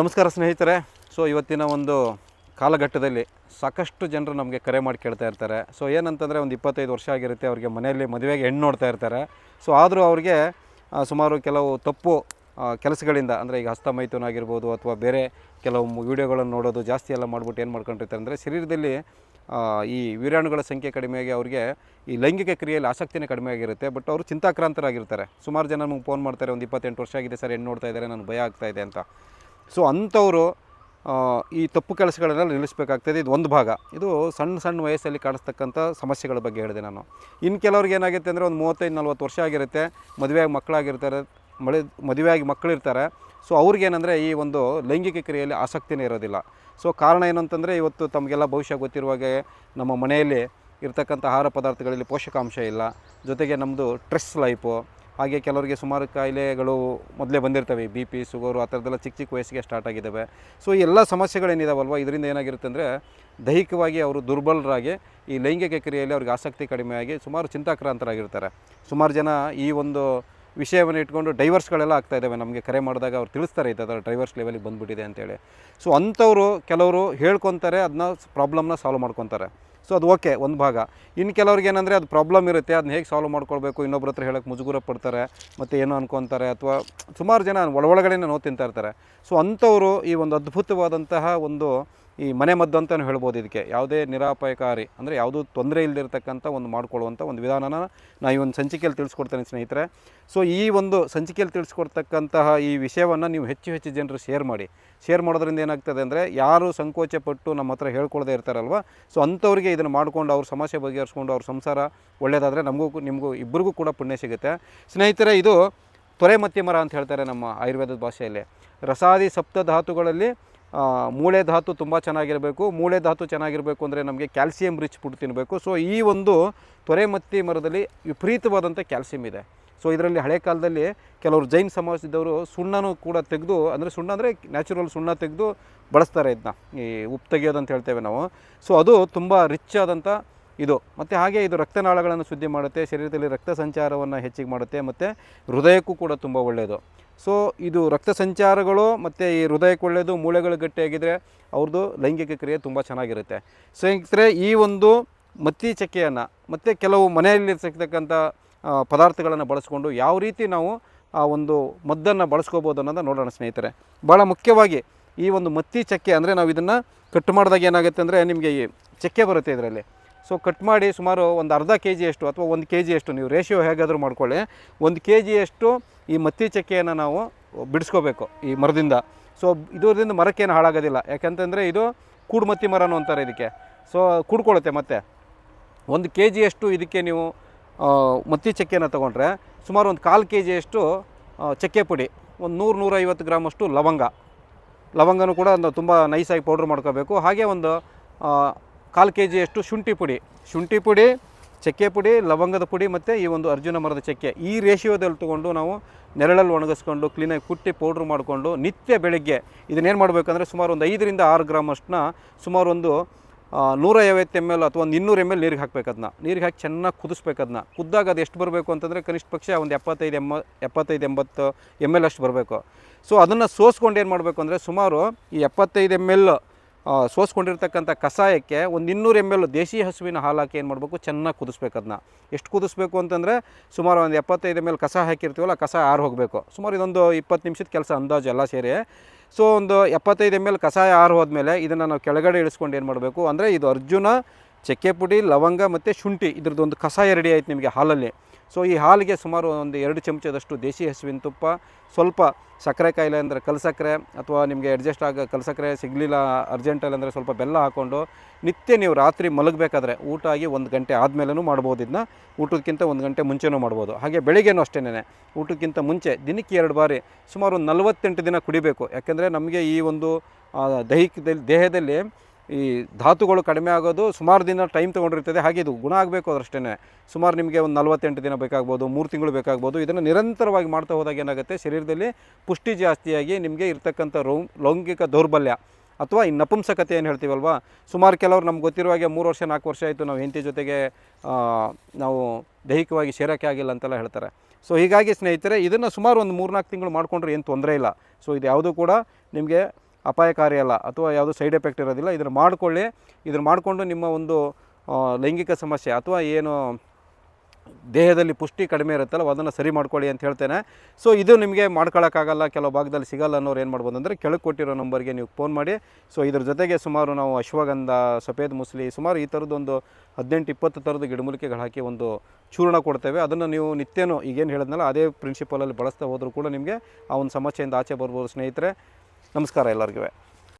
ನಮಸ್ಕಾರ ಸ್ನೇಹಿತರೆ. ಸೊ ಇವತ್ತಿನ ಒಂದು ಕಾಲಘಟ್ಟದಲ್ಲಿ ಸಾಕಷ್ಟು ಜನರು ನಮಗೆ ಕರೆ ಮಾಡಿ ಕೇಳ್ತಾ ಇರ್ತಾರೆ. ಸೊ ಏನಂತಂದರೆ ಒಂದು ಇಪ್ಪತ್ತೈದು ವರ್ಷ ಆಗಿರುತ್ತೆ ಅವರಿಗೆ ಮನೆಯಲ್ಲಿ ಮದುವೆಗೆ ಹೆಣ್ಣು ನೋಡ್ತಾ ಇರ್ತಾರೆ. ಸೊ ಆದರೂ ಅವ್ರಿಗೆ ಸುಮಾರು ಕೆಲವು ತಪ್ಪು ಕೆಲಸಗಳಿಂದ, ಅಂದರೆ ಈಗ ಹಸ್ತಮೈಥುನ ಆಗಿರ್ಬೋದು ಅಥವಾ ಬೇರೆ ಕೆಲವು ವೀಡಿಯೋಗಳನ್ನು ನೋಡೋದು ಜಾಸ್ತಿ ಎಲ್ಲ ಮಾಡಿಬಿಟ್ಟು ಏನು ಮಾಡ್ಕೊಂಡಿರ್ತಾರೆ ಅಂದರೆ ಶರೀರದಲ್ಲಿ ಈ ವೀರಾಣುಗಳ ಸಂಖ್ಯೆ ಕಡಿಮೆಯಾಗಿ ಅವರಿಗೆ ಈ ಲೈಂಗಿಕ ಕ್ರಿಯೆಯಲ್ಲಿ ಆಸಕ್ತಿನೇ ಕಡಿಮೆ ಆಗಿರುತ್ತೆ. ಬಟ್ ಅವರು ಚಿಂತಾಕ್ರಾಂತರಾಗಿರ್ತಾರೆ. ಸುಮಾರು ಜನ ನಮಗೆ ಫೋನ್ ಮಾಡ್ತಾರೆ, ಒಂದು ಇಪ್ಪತ್ತೆಂಟು ವರ್ಷ ಆಗಿದೆ ಸರ್, ಹೆಣ್ಣು ನೋಡ್ತಾ ಇದ್ದಾರೆ, ನನಗೆ ಭಯ ಆಗ್ತಾ ಇದೆ ಅಂತ. ಸೊ ಅಂಥವರು ಈ ತಪ್ಪು ಕೆಲಸಗಳನ್ನೆಲ್ಲ ನಿಲ್ಲಿಸಬೇಕಾಗ್ತದೆ. ಇದು ಒಂದು ಭಾಗ. ಇದು ಸಣ್ಣ ಸಣ್ಣ ವಯಸ್ಸಲ್ಲಿ ಕಾಣಿಸ್ತಕ್ಕಂಥ ಸಮಸ್ಯೆಗಳ ಬಗ್ಗೆ ಹೇಳಿದೆ ನಾನು. ಇನ್ನು ಕೆಲವ್ರಿಗೆ ಏನಾಗುತ್ತೆ ಅಂದರೆ ಒಂದು ಮೂವತ್ತೈದು, ನಲ್ವತ್ತು ವರ್ಷ ಆಗಿರುತ್ತೆ, ಮದುವೆಯಾಗಿ ಮಕ್ಕಳಾಗಿರ್ತಾರೆ, ಮಳೆ, ಮದುವೆಯಾಗಿ ಮಕ್ಕಳಿರ್ತಾರೆ. ಸೊ ಅವ್ರಿಗೇನಂದರೆ ಈ ಒಂದು ಲೈಂಗಿಕ ಕ್ರಿಯೆಯಲ್ಲಿ ಆಸಕ್ತಿನೇ ಇರೋದಿಲ್ಲ. ಸೊ ಕಾರಣ ಏನು ಅಂತಂದರೆ ಇವತ್ತು ತಮಗೆಲ್ಲ ಭವಿಷ್ಯ ಗೊತ್ತಿರುವಾಗೆ ನಮ್ಮ ಮನೆಯಲ್ಲಿ ಇರ್ತಕ್ಕಂಥ ಆಹಾರ ಪದಾರ್ಥಗಳಲ್ಲಿ ಪೋಷಕಾಂಶ ಇಲ್ಲ. ಜೊತೆಗೆ ನಮ್ಮದು ಟ್ರೆಸ್ ಲೈಫು ಹಾಗೆ ಕೆಲವರಿಗೆ ಸುಮಾರು ಕಾಯಿಲೆಗಳು ಮೊದಲೇ ಬಂದಿರ್ತವೆ, ಬಿ ಪಿ, ಶುಗರು ಆ ಥರದ್ದೆಲ್ಲ ಚಿಕ್ಕ ಚಿಕ್ಕ ವಯಸ್ಸಿಗೆ ಸ್ಟಾರ್ಟ್ ಆಗಿದ್ದಾವೆ. ಸೊ ಈ ಎಲ್ಲ ಸಮಸ್ಯೆಗಳೇನಿದಾವಲ್ವ? ಇದರಿಂದ ಏನಾಗಿರುತ್ತೆ ಅಂದರೆ ದೈಹಿಕವಾಗಿ ಅವರು ದುರ್ಬಲರಾಗಿ ಈ ಲೈಂಗಿಕ ಕ್ರಿಯೆಯಲ್ಲಿ ಅವ್ರಿಗೆ ಆಸಕ್ತಿ ಕಡಿಮೆಯಾಗಿ ಸುಮಾರು ಚಿಂತಾಕ್ರಾಂತರಾಗಿರ್ತಾರೆ. ಸುಮಾರು ಜನ ಈ ಒಂದು ವಿಷಯವನ್ನು ಇಟ್ಕೊಂಡು ಡೈವರ್ಸ್ಗಳೆಲ್ಲ ಆಗ್ತಾ ಇದ್ದಾವೆ. ನಮಗೆ ಕರೆ ಮಾಡಿದಾಗ ಅವ್ರು ತಿಳಿಸ್ತಾರೆ ಈ ಥರ ಡೈವರ್ಸ್ ಲೆವೆಲಿಗೆ ಬಂದುಬಿಟ್ಟಿದೆ ಅಂತೇಳಿ. ಸೊ ಅಂಥವರು ಕೆಲವರು ಹೇಳ್ಕೊತಾರೆ ಅದನ್ನ ಪ್ರಾಬ್ಲಮ್ನ ಸಾಲ್ವ್ ಮಾಡ್ಕೊತಾರೆ. ಸೊ ಅದು ಓಕೆ, ಒಂದು ಭಾಗ. ಇನ್ನು ಕೆಲವ್ರಿಗೆ ಏನಂದರೆ ಅದು ಪ್ರಾಬ್ಲಮ್ ಇರುತ್ತೆ ಅದನ್ನ ಹೇಗೆ ಸಾಲ್ವ್ ಮಾಡ್ಕೊಳ್ಬೇಕು, ಇನ್ನೊಬ್ರ ಹತ್ರ ಹೇಳೋಕ್ಕೆ ಮುಜುಗುರ ಪಡ್ತಾರೆ, ಮತ್ತು ಏನೋ ಅನ್ಕೊತಾರೆ, ಅಥವಾ ಸುಮಾರು ಜನ ಒಳ ಒಳಗಡೆನೇ ನೋವು ತಿಂತಾ ಇರ್ತಾರೆ. ಸೊ ಅಂಥವರು ಈ ಒಂದು ಅದ್ಭುತವಾದಂತಹ ಒಂದು ಈ ಮನೆ ಮದ್ದು ಅಂತಲೂ ಹೇಳ್ಬೋದು ಇದಕ್ಕೆ. ಯಾವುದೇ ನಿರಾಪಾಯಕಾರಿ ಅಂದರೆ ಯಾವುದೂ ತೊಂದರೆ ಇಲ್ಲದಿರ್ತಕ್ಕಂಥ ಒಂದು ಮಾಡ್ಕೊಳ್ಳುವಂಥ ಒಂದು ವಿಧಾನನ ನಾನು ಈ ಒಂದು ಸಂಚಿಕೆಯಲ್ಲಿ ತಿಳಿಸ್ಕೊಡ್ತೇನೆ ಸ್ನೇಹಿತರೆ. ಸೊ ಈ ಒಂದು ಸಂಚಿಕೆಯಲ್ಲಿ ತಿಳಿಸ್ಕೊಡ್ತಕ್ಕಂತಹ ಈ ವಿಷಯವನ್ನು ನೀವು ಹೆಚ್ಚು ಹೆಚ್ಚು ಜನರು ಶೇರ್ ಮಾಡಿ. ಶೇರ್ ಮಾಡೋದ್ರಿಂದ ಏನಾಗ್ತದೆ ಅಂದರೆ ಯಾರು ಸಂಕೋಚಪಟ್ಟು ನಮ್ಮ ಹತ್ರ ಹೇಳ್ಕೊಳ್ಳದೆ ಇರ್ತಾರಲ್ವ? ಸೊ ಅಂಥವ್ರಿಗೆ ಇದನ್ನು ಮಾಡ್ಕೊಂಡು ಅವ್ರ ಸಮಸ್ಯೆ ಬಗೆಹರಿಸ್ಕೊಂಡು ಅವ್ರ ಸಂಸಾರ ಒಳ್ಳೆಯದಾದರೆ ನಮಗೂ ನಿಮಗೂ ಇಬ್ಬರಿಗೂ ಕೂಡ ಪುಣ್ಯ ಸಿಗುತ್ತೆ. ಸ್ನೇಹಿತರೆ ಇದು ತೊರೆ ಮತ್ತಿ ಮರ ಅಂತ ಹೇಳ್ತಾರೆ ನಮ್ಮ ಆಯುರ್ವೇದದ ಭಾಷೆಯಲ್ಲಿ. ರಸಾದಿ ಸಪ್ತ ಧಾತುಗಳಲ್ಲಿ ಆ, ಮೂಳೆ ಧಾತು ತುಂಬ ಚೆನ್ನಾಗಿರಬೇಕು. ಮೂಳೆ ಧಾತು ಚೆನ್ನಾಗಿರಬೇಕು ಅಂದರೆ ನಮಗೆ ಕ್ಯಾಲ್ಸಿಯಂ ರಿಚ್ ಫುಡ್ ತಿನ್ನಬೇಕು ಸೊ ಈ ಒಂದು ತೊರೆಮತ್ತಿ ಮರದಲ್ಲಿ ವಿಪರೀತವಾದಂಥ ಕ್ಯಾಲ್ಸಿಯಂ ಇದೆ. ಸೊ ಇದರಲ್ಲಿ ಹಳೆ ಕಾಲದಲ್ಲಿ ಕೆಲವರು ಜೈನ್ ಸಮಾಜದವರು ಸುಣ್ಣನೂ ಕೂಡ ತೆಗೆದು, ಅಂದರೆ ಸುಣ್ಣ ಅಂದರೆ ನ್ಯಾಚುರಲ್ ಸುಣ್ಣ ತೆಗೆದು ಬಳಸ್ತಾರೆ ಇದನ್ನ ಈ ಉಪ್ಪು ತೆಗೆಯೋದಂತ ಹೇಳ್ತೇವೆ ನಾವು. ಸೊ ಅದು ತುಂಬ ರಿಚ್ ಆದಂಥ ಇದು. ಮತ್ತು ಹಾಗೆ ಇದು ರಕ್ತನಾಳಗಳನ್ನು ಶುದ್ಧಿ ಮಾಡುತ್ತೆ, ಶರೀರದಲ್ಲಿ ರಕ್ತ ಸಂಚಾರವನ್ನು ಹೆಚ್ಚಿಗೆ ಮಾಡುತ್ತೆ, ಮತ್ತು ಹೃದಯಕ್ಕೂ ಕೂಡ ತುಂಬ ಒಳ್ಳೆಯದು. ಸೊ ಇದು ರಕ್ತ ಸಂಚಾರಗಳು ಮತ್ತು ಈ ಹೃದಯಕ್ಕೆ ಒಳ್ಳೆಯದು, ಮೂಳೆಗಳು ಗಟ್ಟಿಯಾಗಿದ್ದರೆ ಅವ್ರದ್ದು ಲೈಂಗಿಕ ಕ್ರಿಯೆ ತುಂಬ ಚೆನ್ನಾಗಿರುತ್ತೆ. ಸ್ನೇಹಿತರೆ, ಈ ಒಂದು ಮತ್ತಿ ಚಕ್ಕೆಯನ್ನು ಮತ್ತು ಕೆಲವು ಮನೆಯಲ್ಲಿ ಸಿಗ್ತಕ್ಕಂಥ ಪದಾರ್ಥಗಳನ್ನು ಬಳಸ್ಕೊಂಡು ಯಾವ ರೀತಿ ನಾವು, ಆ, ಒಂದು ಮದ್ದನ್ನು ಬಳಸ್ಕೋಬೋದು ಅನ್ನೋದನ್ನ ನೋಡೋಣ ಸ್ನೇಹಿತರೆ. ಭಾಳ ಮುಖ್ಯವಾಗಿ ಈ ಒಂದು ಮತ್ತಿ ಚಕ್ಕೆ ಅಂದರೆ ನಾವು ಇದನ್ನು ಕಟ್ ಮಾಡಿದಾಗ ಏನಾಗುತ್ತೆ ಅಂದರೆ ನಿಮಗೆ ಈ ಚಕ್ಕೆ ಬರುತ್ತೆ ಇದರಲ್ಲಿ. ಸೊ ಕಟ್ ಮಾಡಿ ಸುಮಾರು ಒಂದು ಅರ್ಧ ಕೆ ಜಿಯಷ್ಟು ಅಥವಾ ಒಂದು ಕೆ ಜಿಯಷ್ಟು ನೀವು ರೇಷಿಯೋ ಹೇಗಾದರೂ ಮಾಡ್ಕೊಳ್ಳಿ. ಒಂದು ಕೆ ಜಿಯಷ್ಟು ಈ ಮತ್ತಿ ಚಕ್ಕೆಯನ್ನು ನಾವು ಬಿಡಿಸ್ಕೋಬೇಕು ಈ ಮರದಿಂದ. ಸೊ ಇದರಿಂದ ಮರಕ್ಕೇನು ಹಾಳಾಗೋದಿಲ್ಲ. ಯಾಕಂತಂದರೆ ಇದು ಕೂಡ್ಮತ್ತಿ ಮರನೂ ಅಂತಾರೆ ಇದಕ್ಕೆ. ಸೊ ಕೂಡ್ಕೊಳ್ಳುತ್ತೆ ಮತ್ತೆ. ಒಂದು ಕೆ ಜಿಯಷ್ಟು ಇದಕ್ಕೆ ನೀವು ಮತ್ತಿ ಚಕ್ಕೆಯನ್ನು ತೊಗೊಂಡ್ರೆ ಸುಮಾರು ಒಂದು ಕಾಲು ಕೆ ಜಿಯಷ್ಟು ಚಕ್ಕೆ ಪುಡಿ, ಒಂದು ನೂರು, ನೂರೈವತ್ತು ಗ್ರಾಮಷ್ಟು ಲವಂಗ. ಲವಂಗನೂ ಕೂಡ ಒಂದು ತುಂಬ ನೈಸಾಗಿ ಪೌಡ್ರ್ ಮಾಡ್ಕೋಬೇಕು. ಹಾಗೆ ಒಂದು ಕಾಲು ಕೆ ಜಿಯಷ್ಟು ಶುಂಠಿ ಪುಡಿ. ಶುಂಠಿ ಪುಡಿ ಚಕ್ಕೆ ಪುಡಿ ಲವಂಗದ ಪುಡಿ ಮತ್ತು ಈ ಒಂದು ಅರ್ಜುನ ಮರದ ಚಕ್ಕೆ. ಈ ರೇಷಿಯೋದಲ್ಲಿ ತೊಗೊಂಡು ನಾವು ನೆರಳಲ್ಲಿ ಒಣಗಿಸ್ಕೊಂಡು ಕ್ಲೀನಾಗಿ ಕುಟ್ಟಿ ಪೌಡ್ರ್ ಮಾಡಿಕೊಂಡು ನಿತ್ಯ ಬೆಳಗ್ಗೆ ಇದನ್ನೇನು ಮಾಡಬೇಕಂದ್ರೆ ಸುಮಾರು ಒಂದು ಐದರಿಂದ ಆರು ಗ್ರಾಮ್ ಅಷ್ಟನ್ನ ಸುಮಾರು ಒಂದು ಆ, ನೂರ ಐವತ್ತು ಎಂ ಎಲ್ ಅಥವಾ ಒಂದು ಇನ್ನೂರು ಎಂ ಎಲ್ ನೀರಿಗೆ ಹಾಕ್ಬೇಕು ಅದನ್ನ ನೀರಿಗೆ ಹಾಕಿ ಚೆನ್ನಾಗಿ ಕುದಿಸ್ಬೇಕು ಅದನ್ನ ಕುದ್ದಾಗ ಅದು ಎಷ್ಟು ಬರಬೇಕು ಅಂತಂದರೆ ಕನಿಷ್ಠ ಪಕ್ಷ ಒಂದು ಎಪ್ಪತ್ತೈದು ಎಂ ಎಪ್ಪತ್ತೈದು ಎಂಬತ್ತು ಎಂ ಎಲ್ ಅಷ್ಟು ಬರಬೇಕು. ಸೊ ಅದನ್ನು ಸೋಸ್ಕೊಂಡು ಏನು ಮಾಡಬೇಕು ಅಂದರೆ ಸುಮಾರು ಈ ಎಪ್ಪತ್ತೈದು ಎಂ ಎಲ್ ಸೋಸ್ಕೊಂಡಿರ್ತಕ್ಕಂಥ ಕಷಾಯಕ್ಕೆ ಒಂದು ಇನ್ನೂರು ಎಂ ಎಲ್ ದೇಶಿ ಹಸುವಿನ ಹಾಲು ಹಾಕಿ ಏನು ಮಾಡಬೇಕು? ಚೆನ್ನಾಗಿ ಕುದಿಸ್ಬೇಕು ಅದನ್ನ ಎಷ್ಟು ಕುದಿಸ್ಬೇಕು ಅಂತಂದರೆ ಸುಮಾರು ಒಂದು ಎಪ್ಪತ್ತೈದು ಎಂ ಎಲ್ ಕಸ ಹಾಕಿರ್ತೀವಲ್ಲ ಕಸ ಆರು ಹೋಗಬೇಕು. ಸುಮಾರು ಇದೊಂದು ಇಪ್ಪತ್ತು ನಿಮಿಷದ ಕೆಲಸ ಅಂದಾಜು ಎಲ್ಲ ಸೇರಿ. ಸೊ ಒಂದು ಎಪ್ಪತ್ತೈದು ಎಂ ಎಲ್ ಕಷಾಯ ಆರು ಹೋದ್ಮೇಲೆ ಇದನ್ನು ನಾವು ಕೆಳಗಡೆ ಇಳಿಸ್ಕೊಂಡು ಏನು ಮಾಡಬೇಕು ಅಂದರೆ ಇದು ಅರ್ಜುನ, ಚಕ್ಕೆ ಪುಡಿ, ಲವಂಗ ಮತ್ತು ಶುಂಠಿ ಇದ್ರದ್ದು ಒಂದು ಕಸಾಯ ರೆಡಿ ಆಯ್ತು ನಿಮಗೆ ಹಾಲಲ್ಲಿ. ಸೊ ಈ ಹಾಲಿಗೆ ಸುಮಾರು ಒಂದು ಎರಡು ಚಮಚದಷ್ಟು ದೇಶಿ ಹಸುವಿನ ತುಪ್ಪ, ಸ್ವಲ್ಪ ಸಕ್ಕರೆ ಕಾಯಿಲೆ ಅಂದರೆ ಕಲ್ಸಕ್ಕರೆ ಅಥವಾ ನಿಮಗೆ ಅಡ್ಜಸ್ಟ್ ಆಗ ಕಲ್ಸಕ್ಕರೆ ಸಿಗಲಿಲ್ಲ ಅರ್ಜೆಂಟಲ್ಲಿ ಅಂದರೆ ಸ್ವಲ್ಪ ಬೆಲ್ಲ ಹಾಕ್ಕೊಂಡು ನಿತ್ಯ ನೀವು ರಾತ್ರಿ ಮಲಗಬೇಕಾದ್ರೆ ಊಟ ಆಗಿ ಒಂದು ಗಂಟೆ ಆದಮೇಲೂ ಮಾಡ್ಬೋದು ಇದನ್ನ ಊಟಕ್ಕಿಂತ ಒಂದು ಗಂಟೆ ಮುಂಚೆನೂ ಮಾಡ್ಬೋದು. ಹಾಗೆ ಬೆಳಿಗ್ಗೆನೂ ಅಷ್ಟೇನೆ ಊಟಕ್ಕಿಂತ ಮುಂಚೆ ದಿನಕ್ಕೆ ಎರಡು ಬಾರಿ ಸುಮಾರು ನಲವತ್ತೆಂಟು ದಿನ ಕುಡಿಬೇಕು. ಯಾಕೆಂದರೆ ನಮಗೆ ಈ ಒಂದು ದೈಹಿಕದಲ್ಲಿ ದೇಹದಲ್ಲಿ ಈ ಧಾತುಗಳು ಕಡಿಮೆ ಆಗೋದು ಸುಮಾರು ದಿನ ಟೈಮ್ ತೊಗೊಂಡಿರ್ತದೆ. ಹಾಗೆ ಇದು ಗುಣ ಆಗಬೇಕು ಅದರಷ್ಟೇ ಸುಮಾರು ನಿಮಗೆ ಒಂದು ನಲವತ್ತೆಂಟು ದಿನ ಬೇಕಾಗ್ಬೋದು, ಮೂರು ತಿಂಗಳು ಬೇಕಾಗ್ಬೋದು. ಇದನ್ನು ನಿರಂತರವಾಗಿ ಮಾಡ್ತಾ ಹೋದಾಗ ಏನಾಗುತ್ತೆ? ಶರೀರದಲ್ಲಿ ಪುಷ್ಟಿ ಜಾಸ್ತಿಯಾಗಿ ನಿಮಗೆ ಇರ್ತಕ್ಕಂಥ ರೌ, ಲೌಂಗಿಕ ದೌರ್ಬಲ್ಯ ಅಥವಾ ಈ ನಪುಂಸಕತೆ ಏನು ಹೇಳ್ತೀವಲ್ವ? ಸುಮಾರು ಕೆಲವರು ನಮ್ಗೆ ಗೊತ್ತಿರುವ ಹಾಗೆ ಮೂರು ವರ್ಷ, ನಾಲ್ಕು ವರ್ಷ ಆಯಿತು ನಾವು ಹೆಂಡತಿ ಜೊತೆಗೆ ನಾವು ದೈಹಿಕವಾಗಿ ಸೇರೋಕ್ಕೆ ಆಗಿಲ್ಲ ಅಂತೆಲ್ಲ ಹೇಳ್ತಾರೆ. ಸೊ ಹೀಗಾಗಿ ಸ್ನೇಹಿತರೆ, ಇದನ್ನು ಸುಮಾರು ಒಂದು ಮೂರ್ನಾಲ್ಕು ತಿಂಗಳು ಮಾಡಿಕೊಂಡ್ರೆ ಏನು ತೊಂದರೆ ಇಲ್ಲ. ಸೊ ಇದು ಯಾವುದೂ ಕೂಡ ನಿಮಗೆ ಅಪಾಯಕಾರಿ ಅಲ್ಲ ಅಥವಾ ಯಾವುದು ಸೈಡ್ ಎಫೆಕ್ಟ್ ಇರೋದಿಲ್ಲ. ಇದನ್ನು ಮಾಡಿಕೊಳ್ಳಿ. ಇದನ್ನು ಮಾಡಿಕೊಂಡು ನಿಮ್ಮ ಒಂದು ಲೈಂಗಿಕ ಸಮಸ್ಯೆ ಅಥವಾ ಏನು ದೇಹದಲ್ಲಿ ಪುಷ್ಟಿ ಕಡಿಮೆ ಇರುತ್ತಲ್ಲ, ಅದನ್ನು ಸರಿ ಮಾಡ್ಕೊಳ್ಳಿ ಅಂತ ಹೇಳ್ತೇನೆ. ಸೊ ಇದು ನಿಮಗೆ ಮಾಡ್ಕೊಳ್ಳೋಕ್ಕಾಗಲ್ಲ ಕೆಲವು ಭಾಗದಲ್ಲಿ ಸಿಗಲ್ಲ ಅನ್ನೋರು ಏನು ಮಾಡ್ಬೋದು ಅಂದರೆ ಕೆಳಗೆ ಕೊಟ್ಟಿರೋ ನಂಬರ್ಗೆ ನೀವು ಫೋನ್ ಮಾಡಿ. ಸೊ ಇದ್ರ ಜೊತೆಗೆ ಸುಮಾರು ನಾವು ಅಶ್ವಗಂಧ, ಸಫೇದ್ ಮುಸ್ಲಿ, ಸುಮಾರು ಈ ಥರದ್ದೊಂದು ಹದಿನೆಂಟು, ಇಪ್ಪತ್ತು ಥರದ ಗಿಡಮೂಲಿಕೆಗಳು ಹಾಕಿ ಒಂದು ಚೂರ್ಣ ಕೊಡ್ತೇವೆ. ಅದನ್ನು ನೀವು ನಿತ್ಯನೂ ಈಗೇನು ಹೇಳಿದ್ನಲ್ಲ, ಅದೇ ಪ್ರಿನ್ಸಿಪಲಲ್ಲಿ ಬಳಸ್ತಾ ಹೋದರೂ ಕೂಡ ನಿಮಗೆ ಆ ಒಂದು ಸಮಸ್ಯೆಯಿಂದ ಆಚೆ ಬರ್ಬೋದು ಸ್ನೇಹಿತರೆ. ನಮಸ್ಕಾರ ಎಲ್ಲರಿಗೂ.